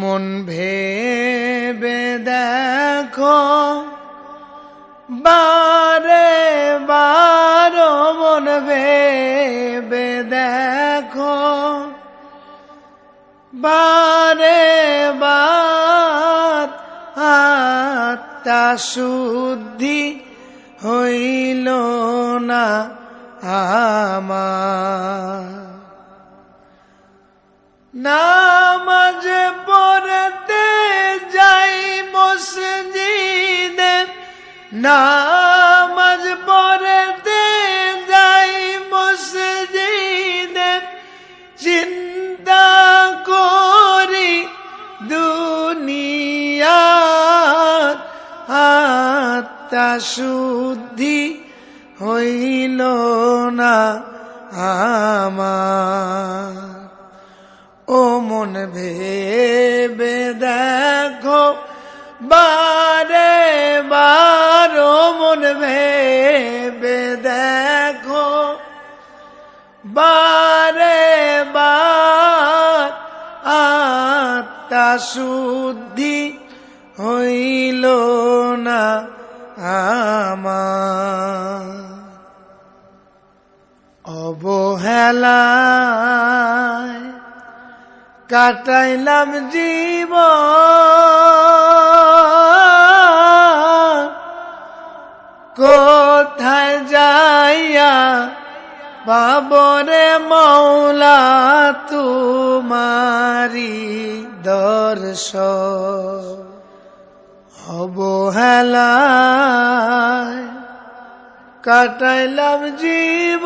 মন ভেবে দেখো, বারে বারো মন ভেবে দেখো, বারে আত্মা শুদ্ধি হইল না আমার। নামাজ নামাজ পড়তে যাই মসজিদে, চিন্তা করি দুনিয়া আত্মা শুদ্ধি হইল না আমার। ও মন ভেবে দেখো মন ভেবে দেখো বারে বার আত্মা শুদ্ধি হইল না আমার অবহেলায় কাটাইলাম জীব বাবরে মৌলা তুমারি দর্শ অবহেলায় কাটাইলাম জীব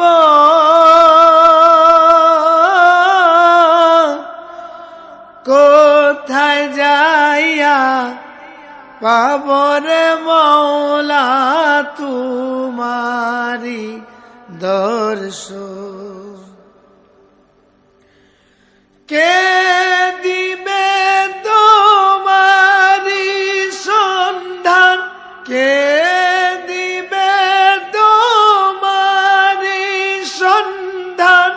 কোথায় যাইয়া পাবরে মৌলা তুমারি দর্শ কে দিবে তোমারি সন্ধান? কে দিবে তোমারি সন্ধান?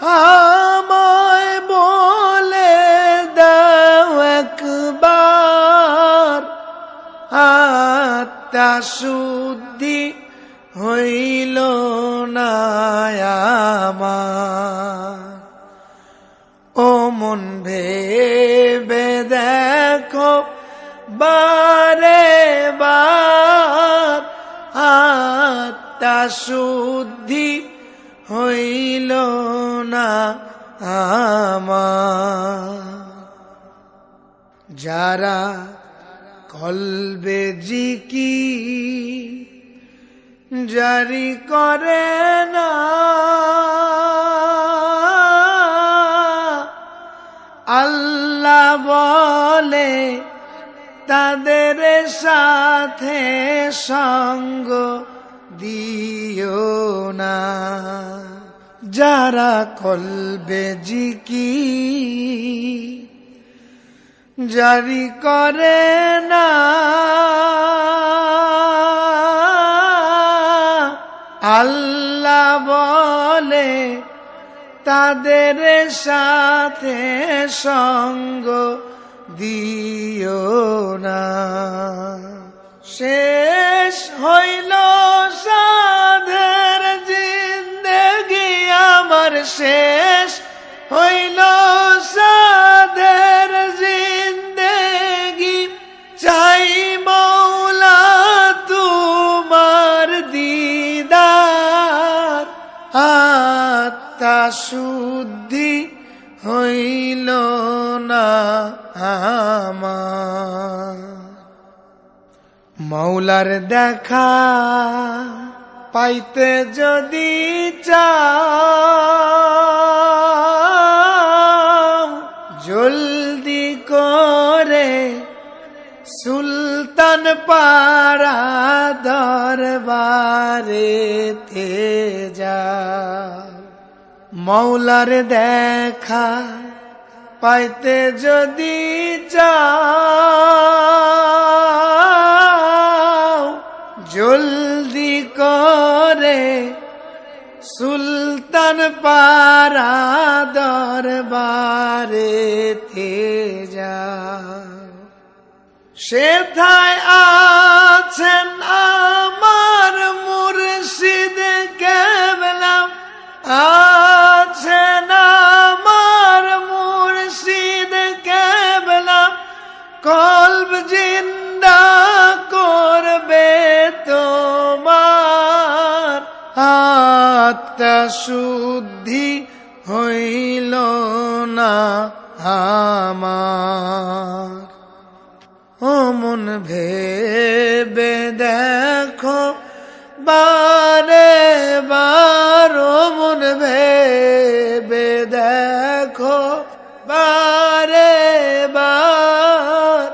আমায় বলে দাও একবার। আত্মা শুদ্ধি হইল মন ভেবে দেখো, বারে বার আত্মা শুদ্ধি হইল না আমার। যারা কলবে জিকি জারি করে না আল্লাহ বলে, তাদের সাথে সঙ্গ দিও না। যারা কলবে জিকি জারি করে না। আল্লাহ বলে তাদের সাথে সঙ্গ দিও না। শেষ হইল সাধের শুদ্ধি হইল না আমার। মৌলার দেখা পাইতে যদি চাও, জলদি করে সুলতান পাড়া দরবারে তে যা। মৌলার দেখা পাইতে যদি চাও জলদি করে সুলতান পারা দরবারে যা সেথায় আছেন আমার শুদ্ধি হইল না আমার। ও মন ভেবে দেখো, বারে বার ও মন ভেবে দেখো, বারে বার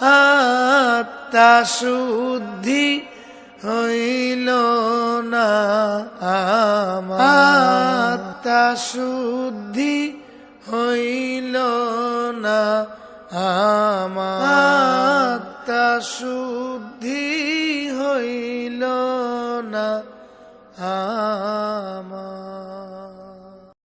আত্মা শুদ্ধি হইল না আত্মা শুদ্ধি হইল না আমার আত্মা শুদ্ধি